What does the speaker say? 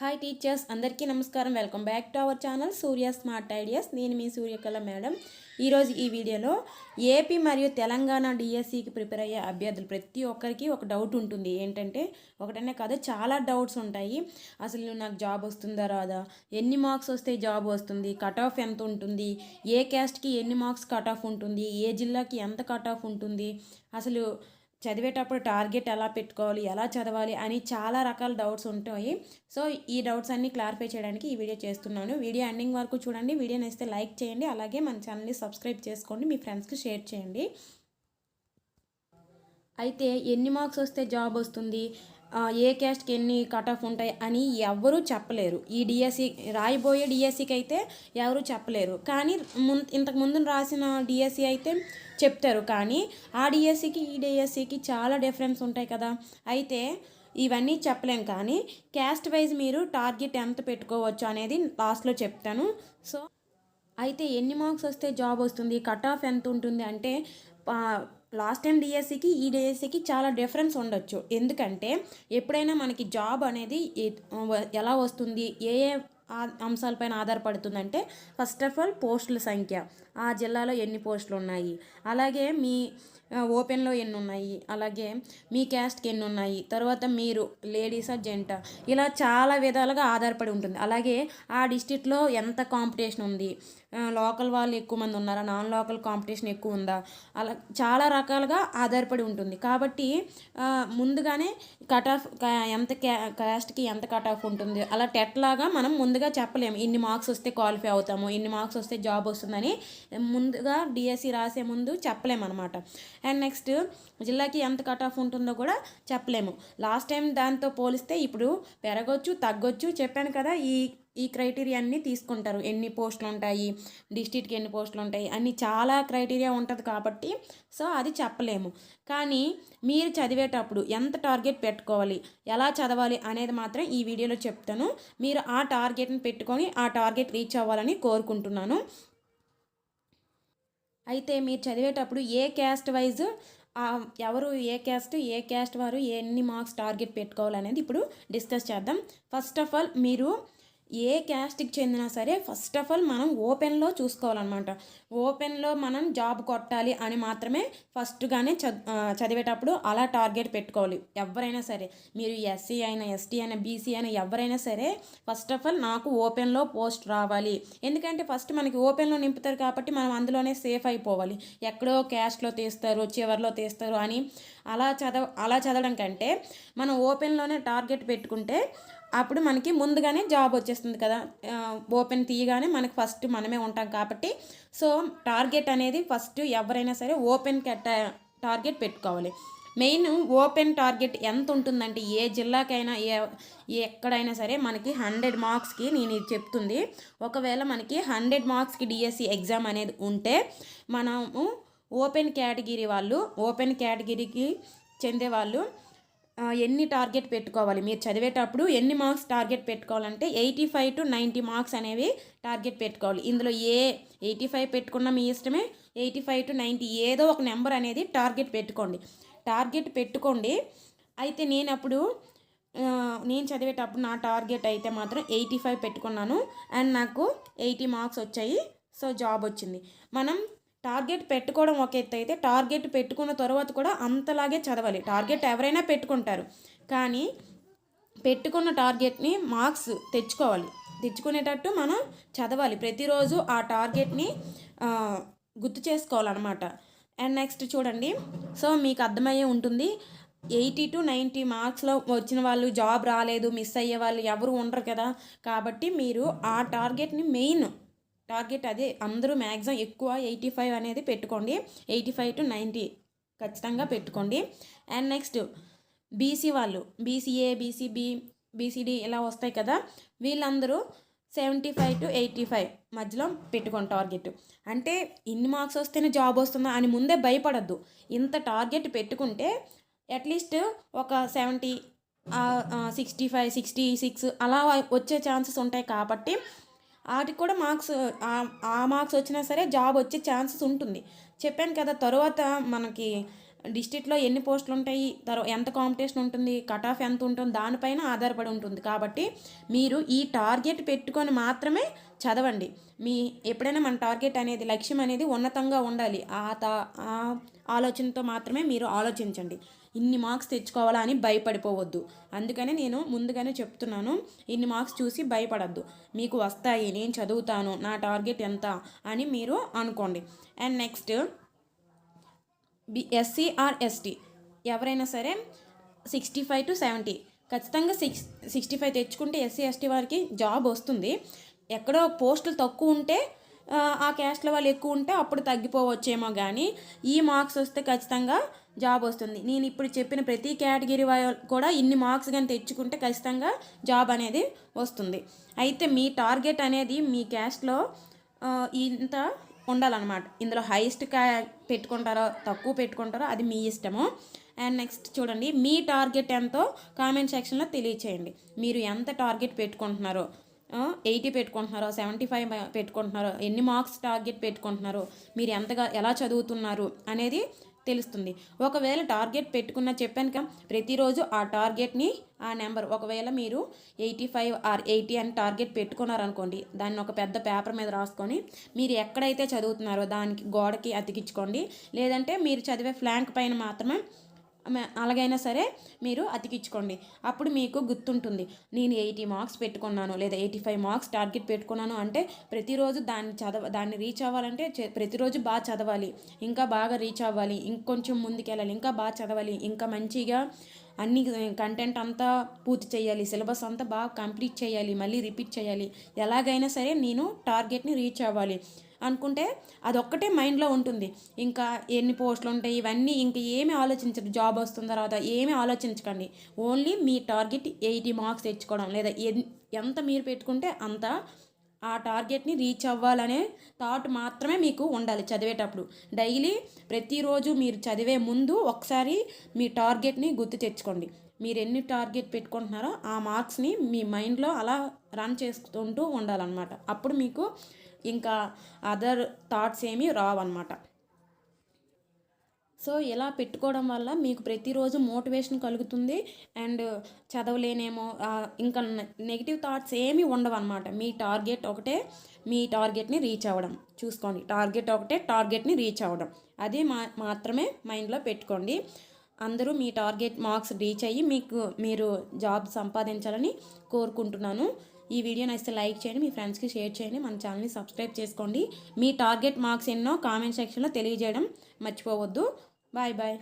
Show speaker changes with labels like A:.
A: Hi teachers అందరికీ నమస్కారం. Welcome back to our channel Surya smart ideas నేను మీ సూర్యకళ మేడం. ఈరోజు ఈ వీడియోలో ఏపీ మరియు తెలంగాణ డిఎస్సికి ప్రిపేర్ అయ్యే అభ్యర్థులు ప్రతి ఒక్కరికి ఒక డౌట్ ఉంటుంది. ఏంటంటే ఒకటనే కాదు చాలా డౌట్స్ ఉంటాయి. అసలు నాకు జాబ్ వస్తుందా రాదా? ఎన్ని మార్క్స్ వస్తే జాబ్ వస్తుంది? కట్ ఆఫ్ ఎంత ఉంటుంది? ఏ క్యాస్ట్కి ఎన్ని మార్క్స్ కట్ ఆఫ్ ఉంటుంది? ఏ జిల్లాకి ఎంత కట్ ఆఫ్ ఉంటుంది? అసలు చదివేటప్పుడు టార్గెట్ ఎలా పెట్టుకోవాలి ఎలా చదవాలి అని చాలా రకాల డౌట్స్ ఉంటాయి. సో ఈ డౌట్స్ అన్ని క్లారిఫై చేయడానికి ఈ వీడియో చేస్తున్నాను. వీడియో ఎండింగ్ వరకు చూడండి. వీడియో నచ్చితే లైక్ చేయండి. అలాగే మన ఛానల్ని సబ్స్క్రైబ్ చేసుకోండి. మీ ఫ్రెండ్స్కి షేర్ చేయండి. అయితే ఎన్ని మార్క్స్ వస్తే జాబ్ వస్తుంది? ఏ క్యాస్ట్కి ఎన్ని కట్ ఆఫ్ ఉంటాయి అని ఎవరూ చెప్పలేరు. ఈ డిఎస్సి రాయబోయే డిఎస్సికి అయితే ఎవరు చెప్పలేరు. కానీ ముం ఇంతకు ముందు రాసిన డిఎస్సి అయితే చెప్తారు. కానీ ఆ డిఎస్సికి ఈ డిఎస్సికి చాలా డిఫరెన్స్ ఉంటాయి కదా. అయితే ఇవన్నీ చెప్పలేం. కానీ క్యాస్ట్ వైజ్ మీరు టార్గెట్ ఎంత పెట్టుకోవచ్చు అనేది లాస్ట్లో చెప్తాను. సో అయితే ఎన్ని మార్క్స్ వస్తే జాబ్ వస్తుంది? కట్ ఆఫ్ ఎంత ఉంటుంది అంటే లాస్ట్ టైం డిఎస్సికి ఈ డిఎస్సికి చాలా డిఫరెన్స్ ఉండొచ్చు. ఎందుకంటే ఎప్పుడైనా మనకి జాబ్ అనేది ఎలా వస్తుంది ఏ ఏ అంశాలపైన ఆధారపడుతుందంటే ఫస్ట్ ఆఫ్ ఆల్ పోస్టుల సంఖ్య. ఆ జిల్లాలో ఎన్ని పోస్టులు ఉన్నాయి అలాగే మీ ఓపెన్లో ఎన్ని ఉన్నాయి అలాగే మీ క్యాస్ట్కి ఎన్ని ఉన్నాయి తర్వాత మీరు లేడీసా జెంటా? ఇలా చాలా విధాలుగా ఆధారపడి ఉంటుంది. అలాగే ఆ డిస్టిక్లో ఎంత కాంపిటీషన్ ఉంది? లోకల్ వాళ్ళు ఎక్కువ మంది ఉన్నారా? నాన్ లోకల్ కాంపిటీషన్ ఎక్కువ ఉందా? అలా చాలా రకాలుగా ఆధారపడి ఉంటుంది. కాబట్టి ముందుగానే కట్ ఆఫ్ ఎంత క్యా క్యాస్ట్కి ఎంత కట్ ఆఫ్ ఉంటుంది? అలా టెట్ లాగా మనం ముందుగా చెప్పలేము. ఇన్ని మార్క్స్ వస్తే క్వాలిఫై అవుతాము ఇన్ని మార్క్స్ వస్తే జాబ్ వస్తుందని ముందుగా డిఎస్సి రాసే ముందు చెప్పలేము అనమాట అండ్ నెక్స్ట్ జిల్లాకి ఎంత కట్ ఆఫ్ ఉంటుందో కూడా చెప్పలేము. లాస్ట్ టైం దాంతో పోలిస్తే ఇప్పుడు పెరగొచ్చు తగ్గొచ్చు చెప్పాను కదా ఈ ఈ క్రైటీరియా అన్నీ తీసుకుంటారు. ఎన్ని పోస్టులు ఉంటాయి డిస్ట్రిక్ట్కి ఎన్ని పోస్టులు ఉంటాయి అన్ని చాలా క్రైటీరియా ఉంటుంది కాబట్టి సో అది చెప్పలేము. కానీ మీరు చదివేటప్పుడు ఎంత టార్గెట్ పెట్టుకోవాలి ఎలా చదవాలి అనేది మాత్రం ఈ వీడియోలో చెప్తాను. మీరు ఆ టార్గెట్ని పెట్టుకొని ఆ టార్గెట్ రీచ్ అవ్వాలని కోరుకుంటున్నాను. అయితే మీరు చదివేటప్పుడు ఏ క్యాస్ట్ వైజ్ ఎవరు ఏ క్యాస్ట్ ఏ క్యాస్ట్ వారు ఎన్ని మార్క్స్ టార్గెట్ పెట్టుకోవాలనేది ఇప్పుడు డిస్కస్ చేద్దాం. ఫస్ట్ ఆఫ్ ఆల్ మీరు ఏ క్యాస్ట్కి చెందినా సరే ఫస్ట్ ఆఫ్ ఆల్ మనం ఓపెన్లో చూసుకోవాలన్నమాట. ఓపెన్లో మనం జాబ్ కొట్టాలి అని మాత్రమే ఫస్ట్గానే చదివేటప్పుడు అలా టార్గెట్ పెట్టుకోవాలి. ఎవరైనా సరే మీరు ఎస్సీ అయినా ఎస్టీ అయినా బీసీ అయినా ఎవరైనా సరే ఫస్ట్ ఆఫ్ ఆల్ నాకు ఓపెన్లో పోస్ట్ రావాలి. ఎందుకంటే ఫస్ట్ మనకి ఓపెన్లో నింపుతారు కాబట్టి మనం అందులోనే సేఫ్ అయిపోవాలి. ఎక్కడో క్యాస్ట్లో తీస్తారు చివరిలో తీస్తారు అని అలా చదవ అలా చదవడం కంటే మనం ఓపెన్లోనే టార్గెట్ పెట్టుకుంటే అప్పుడు మనకి ముందుగానే జాబ్ వచ్చేస్తుంది కదా. ఓపెన్ తీయగానే మనకి ఫస్ట్ మనమే ఉంటాం కాబట్టి సో టార్గెట్ అనేది ఫస్ట్ ఎవరైనా సరే ఓపెన్ టార్గెట్ పెట్టుకోవాలి. మెయిన్ ఓపెన్ టార్గెట్ ఎంత ఉంటుందంటే ఏ జిల్లాకైనా ఏ ఏ ఎక్కడైనా సరే మనకి హండ్రెడ్ మార్క్స్కి నేను ఇది చెప్తుంది. ఒకవేళ మనకి హండ్రెడ్ మార్క్స్కి డిఎస్సి ఎగ్జామ్ అనేది ఉంటే మనము ఓపెన్ కేటగిరీ వాళ్ళు ఓపెన్ కేటగిరీకి చెందే వాళ్ళు ఎన్ని టార్గెట్ పెట్టుకోవాలి? మీరు చదివేటప్పుడు ఎన్ని మార్క్స్ టార్గెట్ పెట్టుకోవాలంటే eighty five to ninety marks అనేవి టార్గెట్ పెట్టుకోవాలి. ఇందులో ఏ ఎయిటీ ఫైవ్ పెట్టుకున్న మీ ఇష్టమే ఎయిటీ ఫైవ్ టు నైంటీ ఏదో ఒక నెంబర్ అనేది టార్గెట్ పెట్టుకోండి. టార్గెట్ పెట్టుకోండి. అయితే నేను అప్పుడు నేను చదివేటప్పుడు నా టార్గెట్ అయితే మాత్రం ఎయిటీ ఫైవ్ పెట్టుకున్నాను. అండ్ నాకు ఎయిటీ మార్క్స్ వచ్చాయి. సో జాబ్ వచ్చింది. మనం టార్గెట్ పెట్టుకోవడం ఒక ఎత్తు అయితే టార్గెట్ పెట్టుకున్న తర్వాత కూడా అంతలాగే చదవాలి. టార్గెట్ ఎవరైనా పెట్టుకుంటారు. కానీ పెట్టుకున్న టార్గెట్ని మార్క్స్ తెచ్చుకోవాలి. తెచ్చుకునేటట్టు మనం చదవాలి. ప్రతిరోజు ఆ టార్గెట్ని గుర్తు చేసుకోవాలన్నమాట. అండ్ నెక్స్ట్ చూడండి. సో మీకు అర్థమయ్యే ఉంటుంది. ఎయిటీ టు నైంటీ మార్క్స్లో వచ్చిన వాళ్ళు జాబ్ రాలేదు మిస్ అయ్యే వాళ్ళు ఎవరు ఉండరు కదా. కాబట్టి మీరు ఆ టార్గెట్ని మెయిన్ టార్గెట్ అదే. అందరూ మ్యాక్సిమం ఎక్కువ ఎయిటీ ఫైవ్ అనేది పెట్టుకోండి. ఎయిటీ ఫైవ్ టు నైంటీ ఖచ్చితంగా పెట్టుకోండి. అండ్ నెక్స్ట్ బీసీ వాళ్ళు బీసీఏ బీసీబీ బీసీడీ ఇలా వస్తాయి కదా వీళ్ళందరూ seventy five to eighty five మధ్యలో పెట్టుకోండి టార్గెట్. అంటే ఇన్ని మార్క్స్ వస్తేనే జాబ్ వస్తుందా అని ముందే భయపడద్దు. ఇంత టార్గెట్ పెట్టుకుంటే అట్లీస్ట్ ఒక seventy sixty five sixty six అలా వచ్చే ఛాన్సెస్ ఉంటాయి కాబట్టి వాటికి కూడా మార్క్స్ ఆ మార్క్స్ వచ్చినా సరే జాబ్ వచ్చే ఛాన్సెస్ ఉంటుంది. చెప్పాను కదా తర్వాత మనకి డిస్ట్రిక్ట్లో ఎన్ని పోస్టులు ఉంటాయి తర్వాత ఎంత కాంపిటీషన్ ఉంటుంది కట్ ఆఫ్ ఎంత ఉంటుంది దానిపైన ఆధారపడి ఉంటుంది. కాబట్టి మీరు ఈ టార్గెట్ పెట్టుకొని మాత్రమే చదవండి. మీ ఎప్పుడైనా మన టార్గెట్ అనేది లక్ష్యం అనేది ఉన్నతంగా ఉండాలి. ఆ తా ఆ ఆలోచనతో మాత్రమే మీరు ఆలోచించండి. ఇన్ని మార్క్స్ తెచ్చుకోవాలా అని భయపడిపోవద్దు. అందుకనే నేను ముందుగానే చెప్తున్నాను ఇన్ని మార్క్స్ చూసి భయపడద్దు. మీకు వస్తాయి నేను చదువుతాను నా టార్గెట్ ఎంత అని మీరు అనుకోండి. And next B SC or ST? ఎవరైనా సరే సిక్స్టీ ఫైవ్ టు సెవెంటీ. ఖచ్చితంగా సిక్స్ సిక్స్టీ ఫైవ్ తెచ్చుకుంటే ఎస్సీ ఎస్టీ వారికి జాబ్ వస్తుంది. ఎక్కడో పోస్టులు తక్కువ ఉంటే ఆ, క్యాస్ట్లో వాళ్ళు ఎక్కువ ఉంటే అప్పుడు తగ్గిపోవచ్చేమో కానీ ఈ మార్క్స్ వస్తే ఖచ్చితంగా జాబ్ వస్తుంది. నేను ఇప్పుడు చెప్పిన ప్రతి కేటగిరీ వాళ్ళు కూడా ఇన్ని మార్క్స్ కానీ తెచ్చుకుంటే ఖచ్చితంగా జాబ్ అనేది వస్తుంది. అయితే మీ టార్గెట్ అనేది మీ క్యాస్ట్లో ఇంత ఉండాలన్నమాట. ఇందులో హైయెస్ట్ క్యా పెట్టుకుంటారో తక్కువ పెట్టుకుంటారో అది మీ ఇష్టము. అండ్ నెక్స్ట్ చూడండి మీ టార్గెట్ ఎంతో కామెంట్ సెక్షన్లో తెలియచేయండి. మీరు ఎంత టార్గెట్ పెట్టుకుంటున్నారో. ఎయిటీ పెట్టుకుంటున్నారో సెవెంటీ ఫైవ్ పెట్టుకుంటున్నారో ఎన్ని మార్క్స్ టార్గెట్ పెట్టుకుంటున్నారో మీరు ఎంతగా ఎలా చదువుతున్నారు అనేది తెలుస్తుంది. ఒకవేళ టార్గెట్ పెట్టుకున్న చెప్పాను కదా ప్రతిరోజు ఆ టార్గెట్ని ఆ నెంబర్ ఒకవేళ మీరు ఎయిటీ ఫైవ్ ఆర్ ఎయిటీ అని టార్గెట్ పెట్టుకున్నారనుకోండి దాన్ని ఒక పెద్ద పేపర్ మీద రాసుకొని మీరు ఎక్కడైతే చదువుతున్నారో దానికి గోడకి అతికించుకోండి. లేదంటే మీరు చదివే ఫ్లాంక్ పైన మాత్రమే అలాగైనా సరే మీరు అతికించుకోండి. అప్పుడు మీకు గుర్తుంటుంది. నేను ఎయిటీ మార్క్స్ పెట్టుకున్నాను లేదా ఎయిటీ ఫైవ్ మార్క్స్ టార్గెట్ పెట్టుకున్నాను అంటే ప్రతిరోజు దాన్ని చదవ దాన్ని రీచ్ అవ్వాలంటే ప్రతిరోజు బాగా చదవాలి. ఇంకా బాగా రీచ్ అవ్వాలి. ఇంకొంచెం ముందుకెళ్ళాలి. ఇంకా బాగా చదవాలి. ఇంకా మంచిగా అన్ని కంటెంట్ అంతా పూర్తి చేయాలి. సిలబస్ అంతా బాగా కంప్లీట్ చేయాలి. మళ్ళీ రిపీట్ చేయాలి. ఎలాగైనా సరే నేను టార్గెట్ని రీచ్ అవ్వాలి. అనుకుంటే అదొక్కటే మైండ్లో ఉంటుంది. ఇంకా ఎన్ని పోస్టులు ఉంటాయి ఇవన్నీ ఇంకా ఏమి ఆలోచించరు. జాబ్ వస్తున్న తర్వాత ఏమీ ఆలోచించకండి. ఓన్లీ మీ టార్గెట్ ఎయిటీ మార్క్స్ తెచ్చుకోవడం లేదా ఎన్- ఎంత మీరు పెట్టుకుంటే అంత ఆ టార్గెట్ని రీచ్ అవ్వాలనే థాట్ మాత్రమే మీకు ఉండాలి చదివేటప్పుడు. డైలీ ప్రతిరోజు మీరు చదివే ముందు ఒకసారి మీ టార్గెట్ని గుర్తు తెచ్చుకోండి. మీరు ఎన్ని టార్గెట్ పెట్టుకుంటున్నారో ఆ మార్క్స్ని మీ మైండ్లో అలా రన్ చేసుకుంటూ ఉండాలన్నమాట. అప్పుడు మీకు ఇంకా అదర్ థాట్స్ ఏమీ రావన్నమాట. సో ఇలా పెట్టుకోవడం వల్ల మీకు ప్రతిరోజు మోటివేషన్ కలుగుతుంది అండ్ చదవలేనేమో ఇంకా నెగిటివ్ థాట్స్ ఏమీ ఉండవు అనమాట మీ టార్గెట్ ఒకటే మీ టార్గెట్ని రీచ్ అవ్వడం. చూసుకోండి టార్గెట్ ఒకటే టార్గెట్ని రీచ్ అవ్వడం. అది మా మాత్రమే మైండ్లో పెట్టుకోండి. అందరూ మీ టార్గెట్ మార్క్స్ రీచ్ అయ్యి మీకు మీరు జాబ్ సంపాదించాలని కోరుకుంటున్నాను. ఈ వీడియో నచ్చితే లైక్ చేయండి మీ ఫ్రెండ్స్కి షేర్ చేయండి మన ఛానల్ని సబ్స్క్రైబ్ చేసుకోండి. మీ టార్గెట్ మార్క్స్ ఎన్నో కామెంట్ సెక్షన్లో తెలియజేయడం మర్చిపోవద్దు. Bye bye.